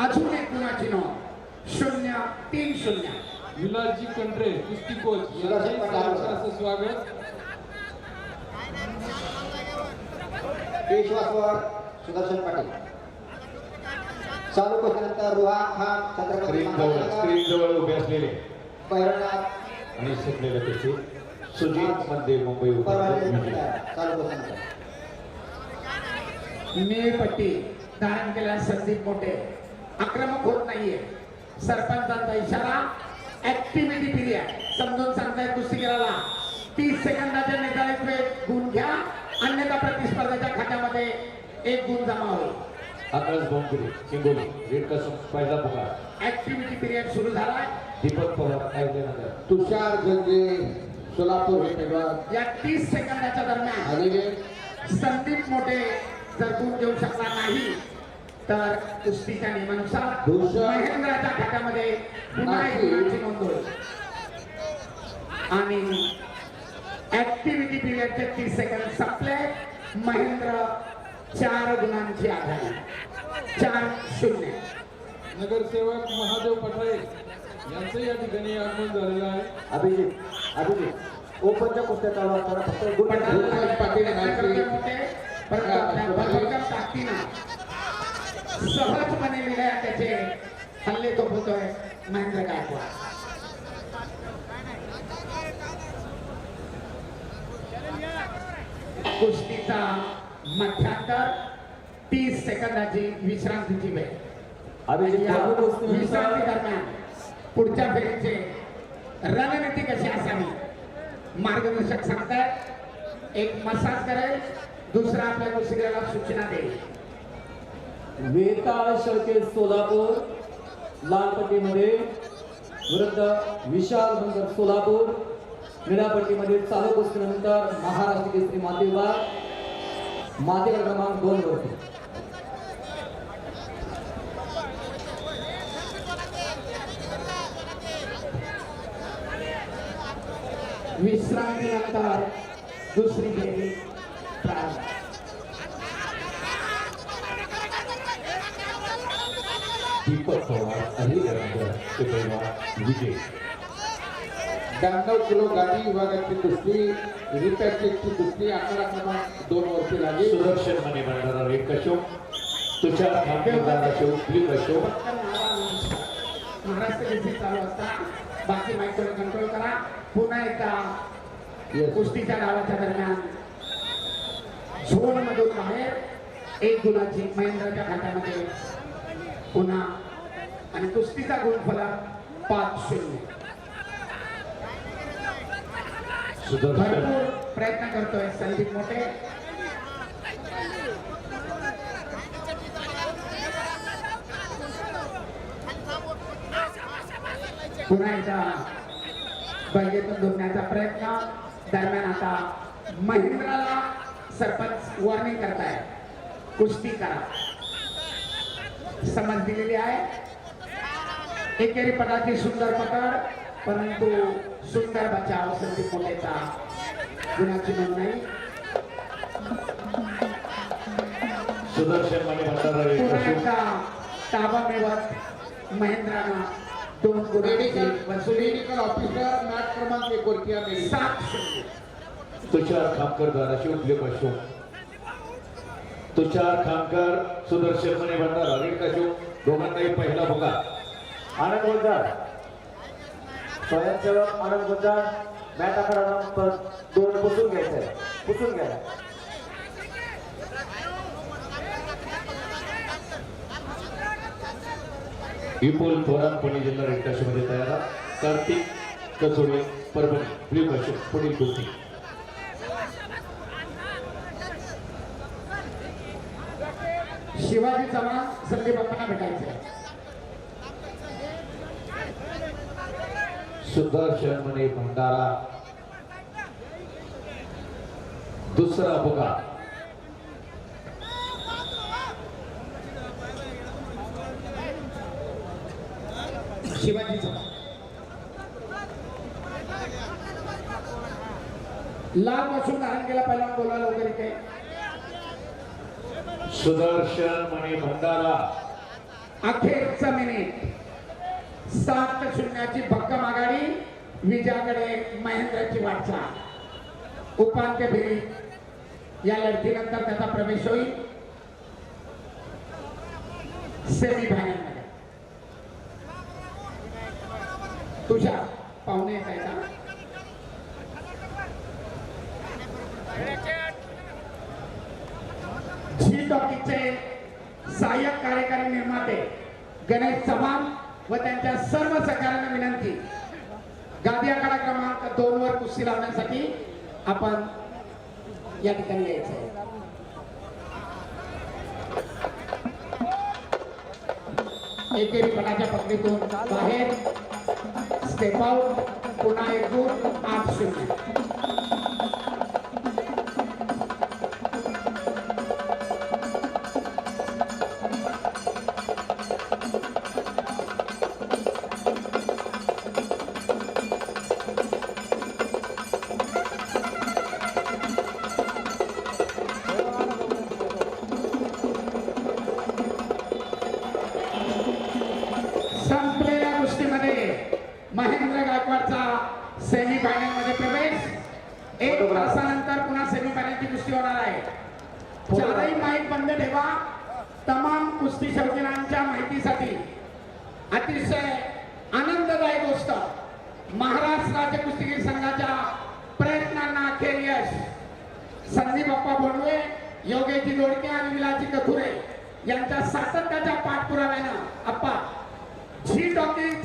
अजून एक गुणाची नोंद. शून्य तीन शून्य. विलासजी कंट्रे कुस्ती कोच यांचे सहर्ष स्वागत. पेशवासवर सुदर्शन पाटील. चालू रुहान खान छत्रपती स्क्रीन जवळ उभे असलेले. पैरवनाथ आणि शिकलेले सुजित मध्ये मुंबई. चालू कुस्तीनंतर निळपट्टी धारण केल्या संदीप मोठे. आक्रमक होत नाहीये. सरपंचांचा इशारा ऍक्टिव्हिटी पिरियड समजून सांगताय कुस्तीगीराला. तीस सेकंदाच्या निर्धारित वेळेत गुण घ्या. अन्यथा प्रतिस्पर्ध्याच्या खात्यामध्ये एक गुण जमा होईल. आकाश बोंबगिरी हिंगोली रेड कसम पहिला पुकार. ऍक्टिव्हिटी पिरियड सुरू झालाय. दीपक पवार अहिल्यानगर तुषार गंजे सोलापूर हे या तीस सेकंदाच्या दरम्यान संदीप मोठे जर गुण घेऊ शकला नाही तर कुस्तीच्या नियमानुसार भूषण. महेंद्राच्या खात्यामध्ये पुन्हा एक. गुणांची नोंद होईल आणि ऍक्टिव्हिटी पिरियडचे तीस सेकंद संपले. महेंद्र चार गुणांची आघाडी. चार शून्य. नगरसेवक महादेव पठाळे यांचं या ठिकाणी आगमन झालेलं आहे. अभिजित अभिजित ओपनच्या कुस्त्या चालू असताना फक्त गुण पाटील ताकदीनं सहजपणे लिहिल्या त्याचे हल्ले तो होतोय महेंद्र गायकवाड. कुस्तीचा मध्यांतर तीस सेकंदाची विश्रांतीची वेळ. विश्रांती दरम्यान पुढच्या फेरीचे रणनीती कशी असावी? मार्गदर्शक सांगतायत एक मसाज करेल दुसरा आपल्या कुस्तीगीराला सूचना देईल. वेताळ शेळके सोलापूर लालपट्टीमध्ये वृद्ध विशाल बंदर सोलापूर क्रीडापट्टीमध्ये चालू गोष्टीनंतर महाराष्ट्र केसरी माती विभाग क्रमांक दोन वरती विश्रांतीनंतर दुसरी फेरी. अहिल्यानगर ते पैलवान विजय. ब्याण्णव किलो गाडी विभागाची कुस्ती रिपॅचेकची कुस्ती अकरा क्रमांक दोन वरती लागली. सुदर्शन मने भंडारा तुषार खामगार अशोक महाराष्ट्र केसरी चालू असताना बाकी माईक थोडं कंट्रोल करा. पुन्हा एकदा. कुस्तीच्या डावाच्या दरम्यान. झोन मधून बाहेर एक गुणाची महेंद्रच्या खात्यामध्ये पुन्हा आणि कुस्तीचा गुण फलक पाच शून्य. भरपूर प्रयत्न करतोय संदीप मोठे. पुन्हा एकदा बंगेतून धुण्याचा प्रयत्न. दरम्यान आता महेंद्राला सरपंच वॉर्निंग करताय. कुस्ती करा. समज दिलेली आहे. एकेरी पदाची सुंदर पकड परंतु सुंदर बचाव संदीप मोठेचा गुणाची नोंद नाही सुदर्शन मने भंडारा रेड पुन्हा कशोम एकदा ताबा मिळवत महेंद्रानं दोन गुणांची मेडिकल वसुली मेडिकल ऑफिसर मॅच क्रमांक एक वरती आलेली. सात शून्य Tushar Khamkar Dharashiv blue costume Tushar Khamkar Sudarshan Mane Bhandara red कशोम दोघांनाही पहिला पुकार आनंद गुलजार. स्वयंसेवक आनंद गुलजार. मॅट आकडा दोन पुसून घ्यायचं. आहे पुसून घ्या. विपुल थोरात पुणे जिल्हा रेड कशोमध्ये तयार कार्तिक कचोडे परभणी ब्ल्यू कशोम पुढील कुस्ती शिवाजी चव्हाण संदीप बाप्पांना भेटायचे. सुदर्शन मने भंडारा. दुसरा पुकार शिवाजी लाल बसून धारण केला पहिला बोलायला वगैरे इथे. सुदर्शन मने भंडारा. अखेरचं मिनिट सात शून्याची भक्कम आघाडी विजयाकडे महेंद्रची वाटचाल उपांत्य फेरी. या लढतीनंतर त्याचा प्रवेश होईल. सेमी फायनल तुषार पाहुणे येत आहे का? झी टॉकीचे सहाय्यक कार्यकारी निर्माते गणेश चव्हाण व त्यांच्या सर्व सहकार्यांना विनंती. गादी आखाडा क्रमांक दोन वर कुस्ती लावण्यासाठी आपण या ठिकाणी यायचं आहे. एकेरी पटाच्या पकडीतून बाहेर. स्टेप आउट पुन्हा एकूण आठ शून्य. आहे. चारही माईक बंद ठेवा तमाम कुस्ती शौकीनांच्या माहितीसाठी. अतिशय आनंददायी गोष्ट. महाराष्ट्र राज्य कुस्तीगीर संघाच्या प्रयत्नांना अखेर यश. संदीप बाप्पा बोंडवे योगेजी दोडके आणि विलाची कथुरे यांच्या सातत्याच्या पाठपुराव्यानं अप्पा जी टॉकीज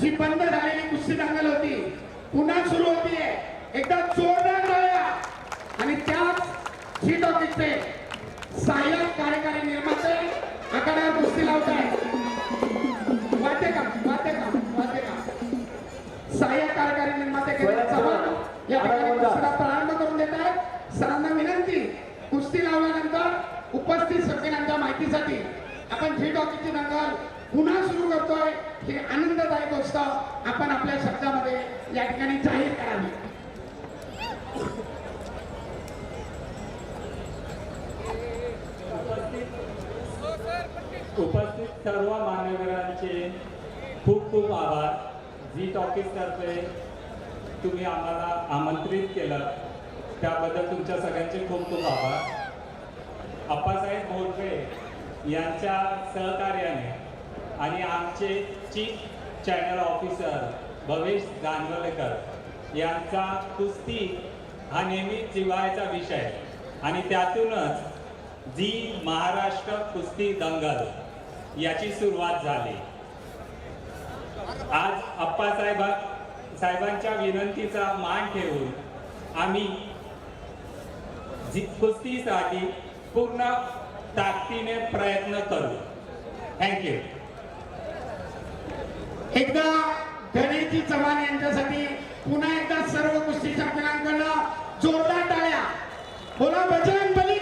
जी बंद झालेली कुस्ती दंगल होती पुन्हा सुरू होतीये. एकदा जोरदार आणि त्याच झी टॉकीजचे सहाय्यक कार्यकारी निर्माते आखाड्यावर कुस्ती लावत आहेत वाटे का? वाटे का? वाटे का? सहाय्यक कार्यकारी निर्माते गणेश चव्हाण या ठिकाणी कुस्तीला प्रारंभ करून देत आहेत सरांना विनंती कुस्ती लावल्यानंतर उपस्थित सगळ्यांच्या माहितीसाठी आपण झी टॉकीची दंगल पुन्हा सुरू करतोय. ही आनंददायी गोष्ट आपण आपल्या शब्दामध्ये या ठिकाणी जाहीर करावी. उपस्थित सर्व मान्यवरांचे खूप खूप आभार. झी टॉकीज करते तुम्ही आम्हाला आमंत्रित केलं त्याबद्दल तुमच्या सगळ्यांचे खूप खूप आभार. अप्पासाहेब बोरफे यांच्या सहकार्याने आणि आमचे chief channel officer Bhavesh Janvalekar यांचा कुस्ती हा नेहमी जिवायचा विषय. आणि त्यातूनच जी महाराष्ट्र कुस्ती दंगल याची सुरुवात झाली. आज अप्पासाहेबा साहेबांच्या विनंतीचा मान ठेवून आम्ही जी कुस्तीसाठी पूर्ण ताकदीने प्रयत्न करू. थँक्यू एकदा गणेशजी चव्हाण यांच्यासाठी पुन्हा एकदा सर्व कुस्ती शौकीनांकडनं जोरदार टाळ्या. बोला बजरंग बली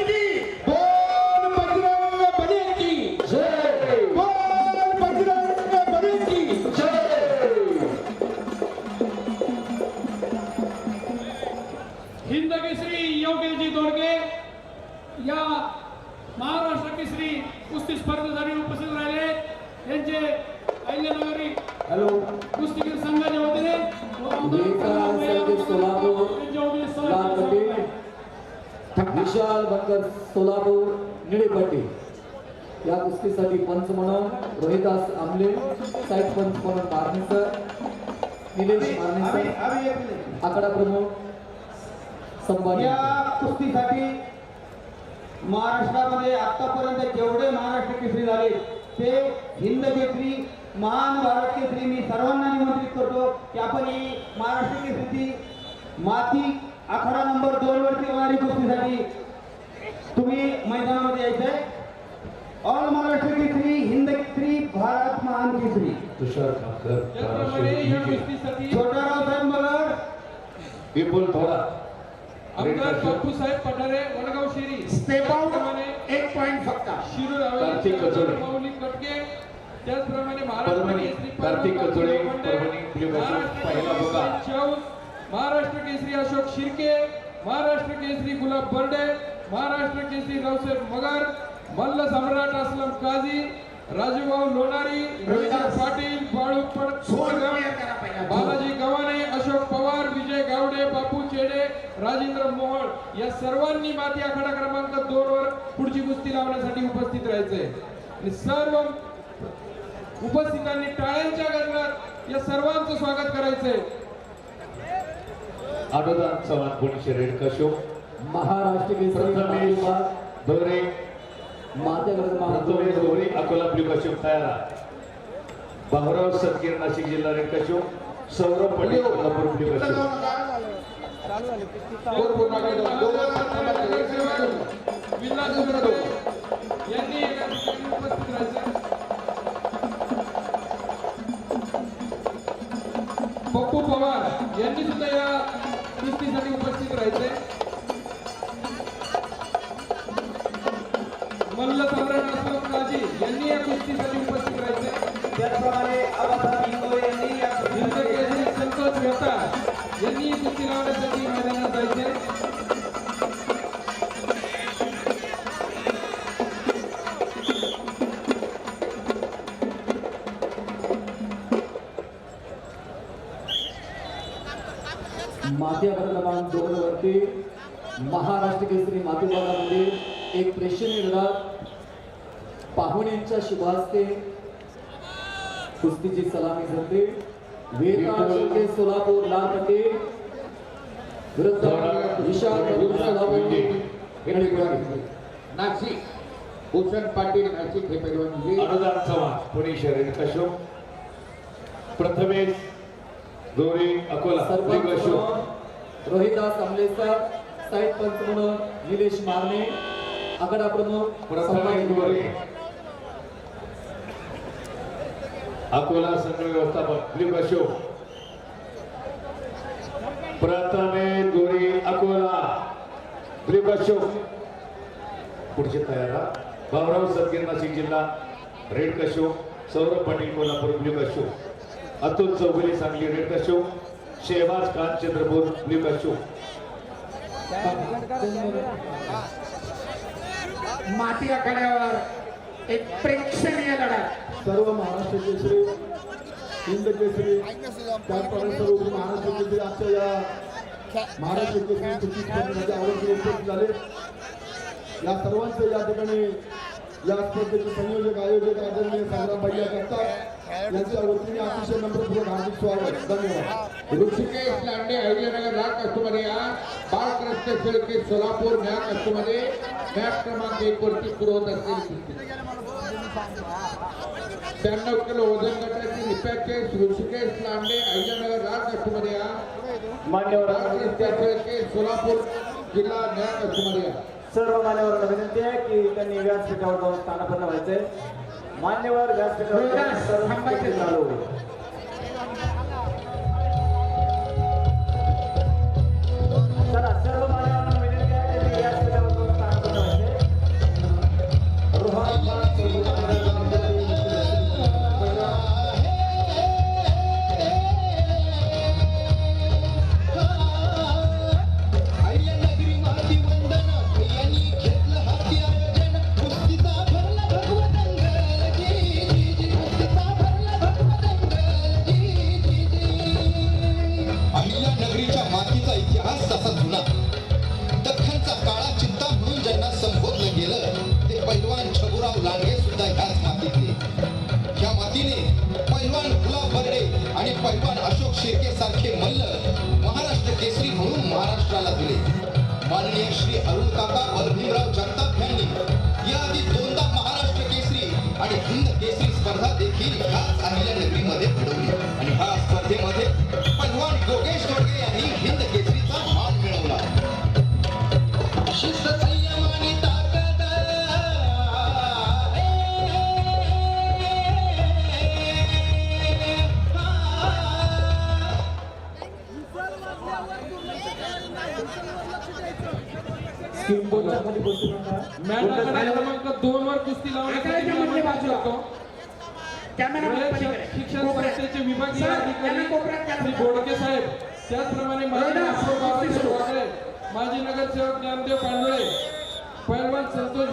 कुस्तीसाठी पंच म्हणून रोहिदास आमले साईड पंच म्हणून मारणे सर निलेश मारणे सर आकडा प्रमुख संभाजी. या कुस्तीसाठी महाराष्ट्रामध्ये आतापर्यंत जेवढे महाराष्ट्र केसरी झाले ते हिंद केसरी महान भारत केसरी मी सर्वांना निमंत्रित करतो की आपण ही महाराष्ट्र केसरीची माती आखाडा नंबर दोन वरती होणारी कुस्तीसाठी तुम्ही मैदानामध्ये यायचंय. ऑल महाराष्ट्र केसरी हिंद केसरी भारत महान केसरी तुषार खामकर त्याचप्रमाणे या कुस्तीसाठी छोटाराव साहेब मगर विपुल थोडा। आमदार बापू साहेब पठारे वडगाव शेरी। स्टेप आउट एक पॉइंट फक्त. शिरूर कार्तिक कचोडे. माऊली कटके. त्याचप्रमाणे महाराष्ट्र कार्तिक कचोडे, पहिला भोगा. महाराष्ट्र केसरी अशोक शिर्के. महाराष्ट्र केसरी गुलाब बर्डे. महाराष्ट्र केसरी रावसाहेब मगर. मल्ल सम्राट असलम काझी राजूभाऊ लोणारी रविदास पाटील बाळू बालाजी गव्हाणे अशोक पवार विजय गावडे बापू चेडे राजेंद्र मोहोळ या सर्वांनी माती आखाडा क्रमांक दोन वर पुढची कुस्ती लावण्यासाठी उपस्थित राहायचंय. आणि सर्व उपस्थितांनी टाळ्यांच्या गजरात या सर्वांचं स्वागत करायचंय. अनुदान चव्हाण पुणे रेड कशो महाराष्ट्र केसरी माती दोरे माते क्रमांक प्रथमेश दोरे अकोला ब्ल्यू कशो तयार भाऊराव नाशिक जिल्हा रेड कशो सौरभ पटेल कोल्हापूर राहायचं. पप्पू पवार यांनी सुद्धा या कुस्तीसाठी उपस्थित राहायचे आखाडा क्रमांक दोन वरती महाराष्ट्र केसरी माती भागामध्ये एक प्रेक्षणीय लढत पाहुण्यांच्या शुभास्ते कुस्तीची सलामी झाली वेता शिंदे सोलापूर लाल पट्टी. विरुद्ध विशाल सोलापूर. नाशिक. भूषण पाटील नाशिक हे पैलवान अनुदान Chavan Pune red costume Prathamesh Dore Akola sarpanch Rohidas Amlekar side पंच म्हणून निलेश मारणे आखाडा प्रमुख गोरे. अकोला संघ व्यवस्थापक ब्ल्यू कशो प्रथमेश दोरे अकोला ब्ल्यू कशो पुढचे तयार. भाऊराव सदगीर नाशिक जिल्हा रेड कशो सौरभ पाटील कोल्हापूर ब्ल्यू कशो अतुल चौगुले सांगली रेड कशो शेहबाज खान चंद्रपूर ब्ल्यू कशो माती आखाड्यावर एक प्रेक्षणीय लढत. सर्व महाराष्ट्र केसरी हिंद केसरी त्याचप्रमाणे सर्व महाराष्ट्र केसरी आजच्या या महाराष्ट्र केसरी कुस्ती स्पर्धेमध्ये आवडते उपस्थित झाले. या सर्वांचं या ठिकाणी या स्पर्धेचे संयोजक आयोजक आदरणीय संग्राम भैया करतात. यांच्या वतीने अतिशय नम्रपूर्वक हार्दिक स्वागत. धन्यवाद. ऋषिकेश लांडे अहिल्यानगर लाल कष्टमध्ये या. बाळकृष्ण शेळके सोलापूर मॅच कष्टमध्ये मॅच क्रमांक एक वरती सुरू होत असलेली किलो वजन गटाची निप्याचे ऋषिकेश लांडे अहिल्यानगर लाल कष्टमध्ये या. मान्यवर शेळके सोलापूर जिल्हा मॅच कष्टमध्ये या. सर्व मान्यवरांना विनंती आहे की त्यांनी व्यासपीठावर जाऊन स्थानापन्न व्हायचंय. मान्यवर व्यासपीठावर होईल. चला अरुण काका जगताप यांनी याआधी दोनदा महाराष्ट्र केसरी आणि हिंद केसरी स्पर्धा देखील ह्याच अहिल्यानगरीमध्ये घडवली. आणि ह्या स्पर्धेमध्ये पैलवान योगेश दोडगे यांनी हिंद खाली बसू नका. मॅच क्रमांक दोन वर कुस्ती पलीकडे. शिक्षण. संस्थेचे विभागीय अधिकारी साहेब त्याचप्रमाणे. वागळे माजी नगरसेवक ज्ञानदेव पांडुळे पैलवान संतोष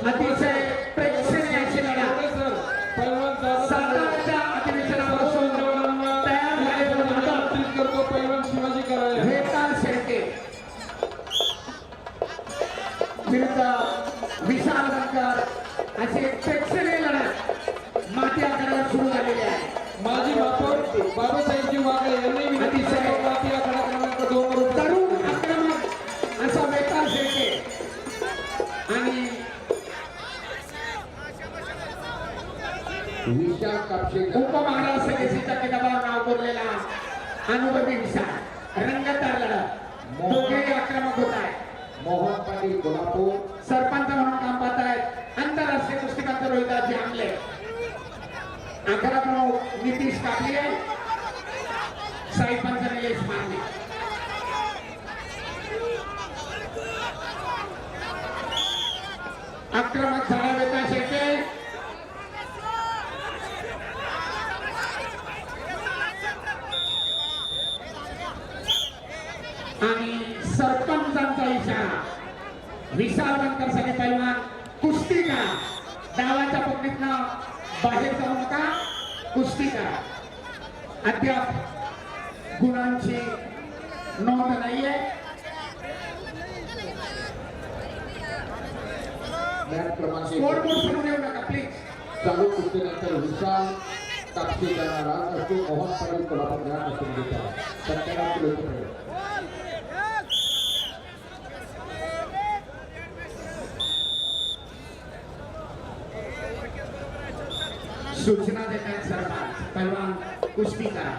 विशाल कापशेकर उपमहाराष्ट्र केसीच्या किताबावर नाव कोरलेला अनुभवी विशाल रंगतदार लढत दोघेही आक्रमक होत आहे मोहन पाटील कोल्हापूर. सरपंच म्हणून काम पाहत आहेत आंतरराष्ट्रीय कुस्तीपंच रोहिदाजी आमले. आखाडा प्रमुख नितीश कापले. साईपंच निलेश मारले आक्रमक झाला. आणि सरपंचांचा इशारा. विशाल बनकरसाठी पैलवान कुस्ती करा डावाच्या पकडीतनं बाहेर जाऊ नका कुस्ती करा अद्याप गुणांची नोंद नाहीये. स्कोर बोर्ड फिरून येऊ नका प्लीज चालू कुस्तीनंतर विशाल यांना राज असतो. मोहन पाटील कोल्हापूर या सूचना देतात सरपंच पैलवान कुस्ती करा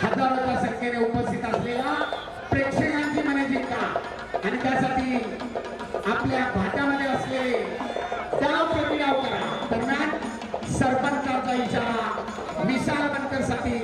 हजारोच्या संख्येने उपस्थित असलेला प्रेक्षकांची मने जिंका. आणि त्यासाठी आपल्या भाटामध्ये असलेले डाव प्रतिडाव करा. दरम्यान सरपंचाचा इशारा विशाल बनकरसाठी